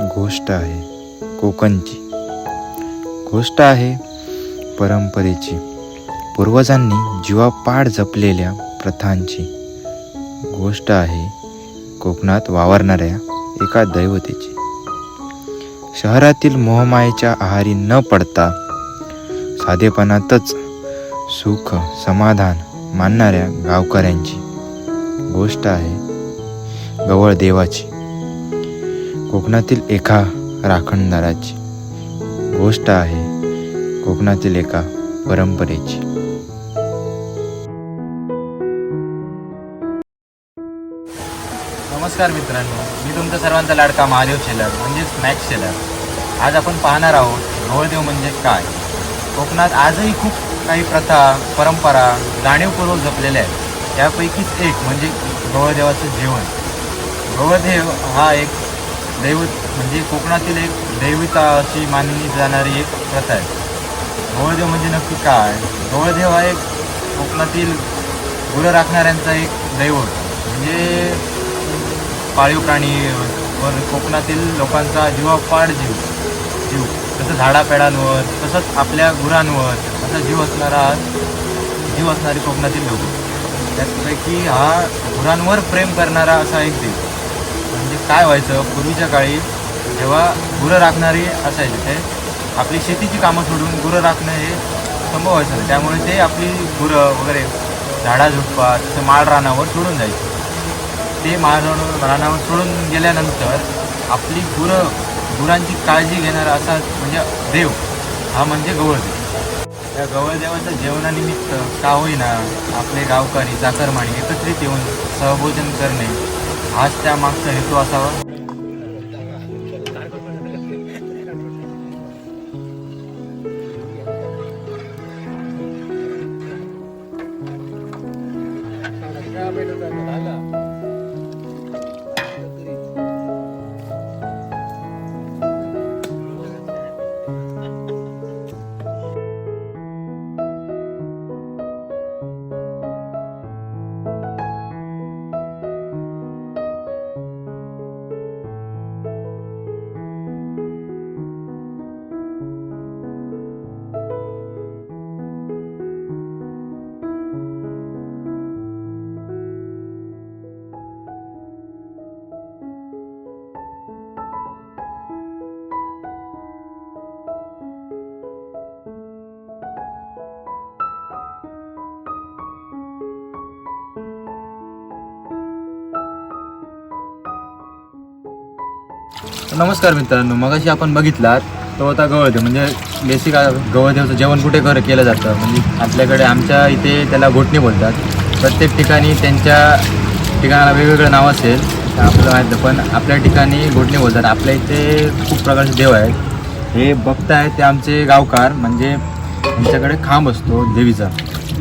गोष्ट आहे कोकणची. गोष्ट आहे परंपरेची. पूर्वजांनी जीवापाड जपलेल्या प्रथांची. गोष्ट आहे कोकणात वावरणाऱ्या एका दैवतेची. शहरातील मोहमायेच्या आहारी न पडता साधेपणातच सुख समाधान मानणाऱ्या गावकऱ्यांची. गोष्ट आहे गवळ देवाची कोकणातील एका राखणदाराची गोष्ट आहे कोकणातील एका परंपरेची. नमस्कार मित्रांनो मी तुमचा सर्वांचा लाडका महादेव शेलर म्हणजेच मॅक्स शेलर. आज आपण पाहणार आहोत गवळदेव म्हणजे काय? कोकणात आजही खूप काही प्रथा परंपरा जाणीवपूर्वक जपलेल्या आहेत. त्यापैकीच एक म्हणजे गवळदेवाचं जेवण. गवळदेव हा एक दैवत म्हणजे कोकणातील एक दैवता अशी मानली जाणारी एक प्रथा आहे. गोवळदेव म्हणजे नक्की काय? गोवळदेव हा एक कोकणातील गुरं राखणाऱ्यांचा एक दैवत म्हणजे पाळीव प्राणी वर कोकणातील लोकांचा जीवापाड जीव जीव जसं झाडापेडांवर तसंच आपल्या गुरांवर असा जीव असणारा जीव असणारे कोकणातील लोक. त्यापैकी हा गुरांवर प्रेम करणारा असा एक देव. काय व्हायचं? पूर्वीच्या काळी जेव्हा गुरं राखणारी असायचे ते आपली शेतीची कामं सोडून गुरं राखणं हे संभव व्हायचं त्यामुळे ते आपली गुरं वगैरे झाडाझुडपा तिथं माळ रानावर सोडून जायचे. ते माळ रानावर सोडून गेल्यानंतर आपली गुरं गुरांची काळजी घेणारा असा म्हणजे देव हा म्हणजे गवळदेव. त्या गवळदेवाच्या जेवणानिमित्त का होईना आपले गावकरी चाकरमाणी एकत्रित येऊन सहभोजन करणे हाच त्या मागचा हेतू असावा. नमस्कार मित्रांनो मगाशी आपण बघितलात तो होता गवळदेव म्हणजे बेसिक गवळदेवचं जेवण कुठे कर केलं जातं? म्हणजे आपल्याकडे आमच्या इथे त्याला घोटणी बोलतात. प्रत्येक ठिकाणी त्यांच्या ठिकाणाला वेगवेगळं नाव असेल आपलं माहीत. पण आपल्या ठिकाणी घोटणी बोलतात. आपल्या इथे खूप प्रकारचे देव आहेत. हे बघताय ते आमचे गावकार म्हणजे त्यांच्याकडे खांब असतो देवीचा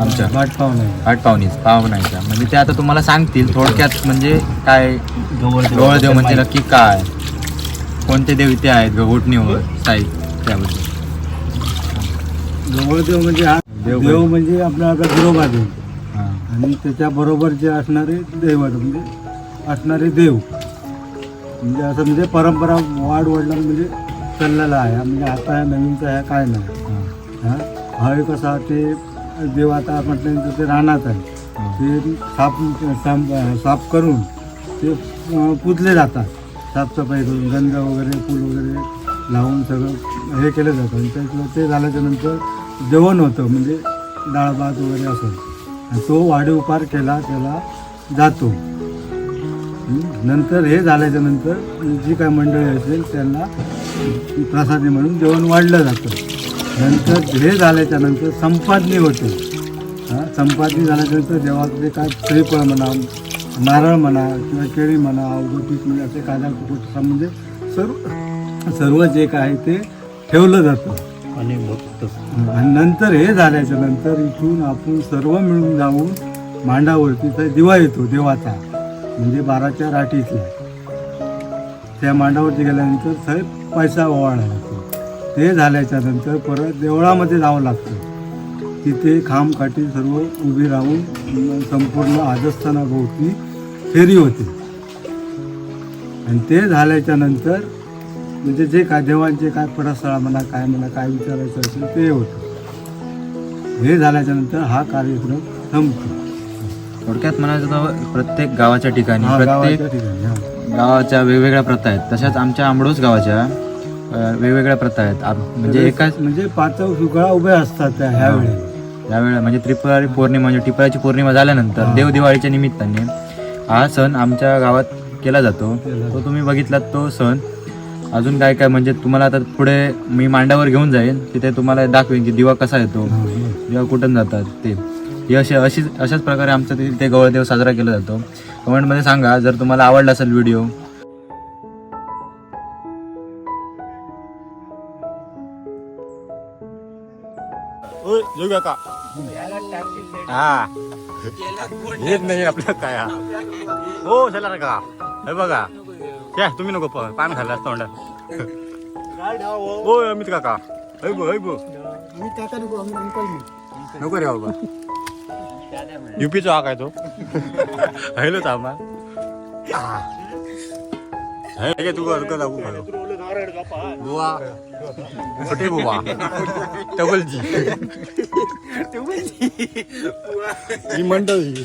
आमच्या. वाट पाहुणे आठ पाहुणीच पाहुणांच्या म्हणजे ते आता तुम्हाला सांगतील थोडक्यात म्हणजे काय गवळदेव म्हणजे नक्की काय? कोणते देव इथे आहेत? घोटणीवर साई त्याबद्दल. गवळदेव म्हणजे हा देव देव म्हणजे? आपला आता गिरोबा देव हां. आणि त्याच्याबरोबर जे असणारे दैवत म्हणजे असणारे देव. म्हणजे असं म्हणजे परंपरा वाढ वडला म्हणजे चाललेला आहे. म्हणजे आता ह्या नवीनचा ह्या काय नाही. हां. हा? एक असा ते देव आता म्हटल्यानंतर ते रानात आहे. ते साफ साफ करून ते पुजले जातात. साफसफाई करून गंध वगैरे फूल वगैरे लावून सगळं हे केलं जातं. आणि त्याचं ते झाल्याच्यानंतर जेवण होतं म्हणजे डाळ भात वगैरे असं. आणि तो वाढीव केला त्याला जातो. नंतर हे झाल्याच्यानंतर जी काय मंडळी असेल त्यांना प्रसादी म्हणून जेवण वाढलं जातं. नंतर हे झाल्याच्यानंतर संपादनी होते. संपादनी झाल्याच्यानंतर जेव्हा ते काय श्रीफळ म्हणा नारळ म्हणा किंवा केळी म्हणा अवघटीत म्हणजे असे काजा कुकुट म्हणजे सर्व सर्व जे काय ते ठेवलं जातं. आणि आणि नंतर हे झाल्याच्यानंतर इथून आपण सर्व मिळून जाऊन मांडावरती तर दिवा येतो देवाचा. म्हणजे बाराच्या राठीतला. त्या मांडावरती गेल्यानंतर साहेब पैसा ओवाळा लागतो. ते झाल्याच्यानंतर परत देवळामध्ये जावं लागतं. तिथे खांबकाठी सर्व उभी राहून संपूर्ण आजस्थानाभोवती फेरी होते. आणि ते झाल्याच्यानंतर म्हणजे जे काय देवांचे काय पडस्थळा म्हणा काय म्हणा काय विचारायचं असेल ते होतं. हे झाल्याच्यानंतर हा कार्यक्रम संपतो. थोडक्यात म्हणायचं तर प्रत्येक गावाच्या ठिकाणी प्रत्येक गावाच्या वेगवेगळ्या प्रथा आहेत. तशाच आमच्या आंबडोस गावाच्या वेगवेगळ्या प्रथा आहेत. म्हणजे एकाच म्हणजे पाच सुकळा उभे असतात त्या ह्या वेळेला. यावेळेला म्हणजे त्रिपुरारी पौर्णिमा म्हणजे टिपराची पौर्णिमा झाल्यानंतर हा. देव दिवाळीच्या निमित्ताने हा सण आमच्या गावात केला जातो. तो तुम्ही बघितलात तो सण. अजून काय काय म्हणजे तुम्हाला आता पुढे मी मांडावर घेऊन जाईन. तिथे तुम्हाला दाखवेन की दिवा कसा येतो. दिवा कुठून जातात ते. हे असे अशीच अशाच प्रकारे आमचा तिथे गवळदेव साजरा केला जातो. कमेंटमध्ये सांगा जर तुम्हाला आवडला असेल व्हिडिओ हा. येत नाही आपलं काय हा. हो चला रे का. हे बघा. त्या तुम्ही नको पान खाल्लं असतं तोंडात. हो अमित काका. हय बो हय बो नको अंकल नको रे बाबा. युपीचा हा काय तो? हयलो थांबा तू का दाखवू खालो बुवा. छोटे बुवा. डबल जी ही मंडळी.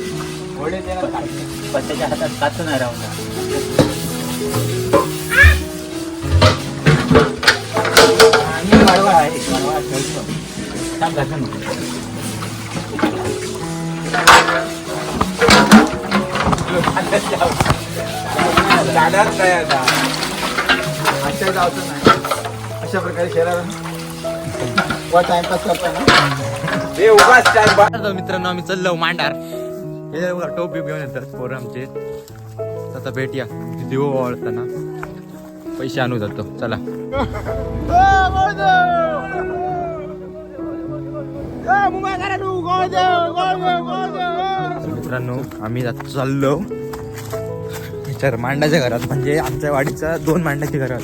त्याच्या हातात काच नाही राहून आणि आहे. माडवा ठेवतो. छान घासून अशा प्रकारे टाइमपास करताना तर मित्रांनो आम्ही चाललो मांडार. हे बघा टोप बिप घेऊन येतात पोरं आमचे. आता भेटूया. दिवो ओवाळताना पैसे आणू जातो. चला. मित्रांनो आम्ही आता चाललो. विचार मांडाच्या घरात. म्हणजे आमच्या वाडीचा दोन मांडाचे घरात.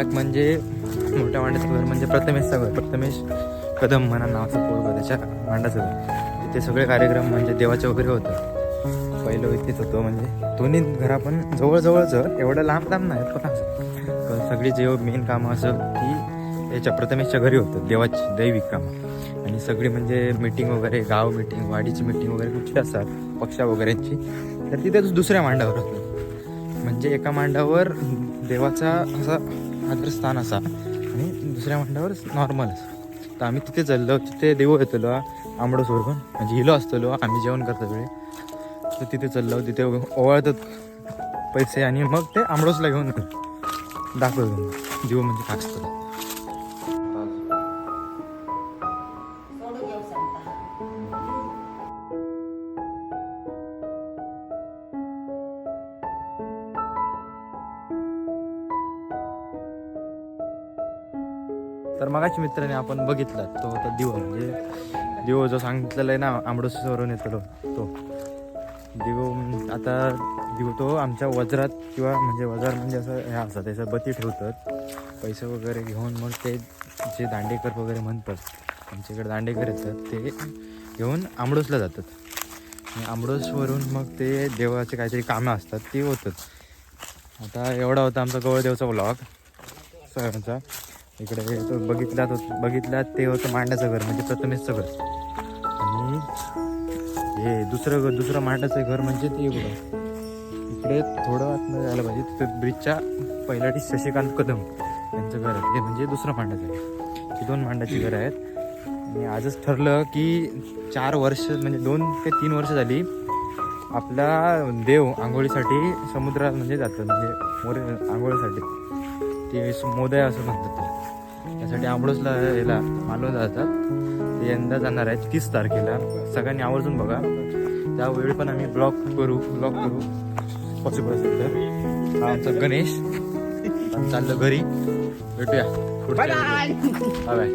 एक म्हणजे मोठ्या मांडाचं घर म्हणजे प्रथमेशचं घर. प्रथमेश कदम म्हणा नावाचं पोरग त्याच्या मांडाचं घर. ते सगळे कार्यक्रम म्हणजे देवाचे वगैरे होतं. पहिलं इथेच होतं म्हणजे दोन्ही घरा पण जवळजवळच एवढं लांब लांब नाही पण सगळी जे मेन कामं असं की याच्या प्रथमेशच्या घरी होतं देवाची दैविक कामं. आणि सगळी म्हणजे मीटिंग वगैरे गाव मिटिंग वाडीची मीटिंग वगैरे कुठली असतात पक्षा वगैरेची तर तिथेच दुसऱ्या मांडावर होतं. म्हणजे एका मांडावर देवाचा असा आदरस्थान असा आणि दुसऱ्या मांडावर नॉर्मल असा. तर आम्ही तिथे चाललो तिथे देव येतलो आंबडो पण म्हणजे हिलो असतलो आम्ही जेवण करतो वेळी तर तिथे चाललो तिथे ओवाळतात पैसे आणि मग ते आंबडसला घेऊन दाखवतो. देऊ म्हणजे काय मगाची मित्राने आपण बघितला तो होता दिवो. म्हणजे दिवो जो सांगितलेला आहे ना आंबडोसवरून येतो तो. दिवो आता दिव तो आमच्या वज्रात किंवा म्हणजे वजार म्हणजे असं हे असतात त्याचं बती ठेवतात. पैसे वगैरे घेऊन मग ते जे दांडेकर वगैरे म्हणतात आमच्याकडे दांडेकर येतात ते घेऊन आंबडोसला जातात. आंबडोसवरून मग ते देवाचे काहीतरी कामं असतात ते होतात. आता एवढा होता आमचा गवळदेवचा ब्लॉग सगळ्यांचा. इकडे तो बघितला तो बघितला ते होतं मांडाचं घर म्हणजे प्रथमेशचं घर. आणि हे दुसरं घर दुसरं मांडाचं घर म्हणजे ते बघा इकडे थोडं आतमध्ये जायला पाहिजे. तिथं ब्रिजच्या पहिल्याटी शशिकांत कदम यांचं घर आहे. ते म्हणजे दुसरं मांडाचं आहे ही दोन मांडाची घरं आहेत. आणि आजच ठरलं की चार वर्ष म्हणजे दोन ते तीन वर्ष झाली आपला देव आंघोळीसाठी समुद्रात म्हणजे जातात म्हणजे मोरे आंघोळीसाठी. ते मोदय असं म्हणतात. त्यासाठी आंबोळसला याला मालवण जातात. ते यंदा जाणार आहेत तीस तारखेला. सगळ्यांनी आवर्जून बघा. त्यावेळी पण आम्ही ब्लॉग करू ब्लॉग करू. पॉसिबल असेल तर. आमचा गणेश. चाललो घरी. भेटूया. बाय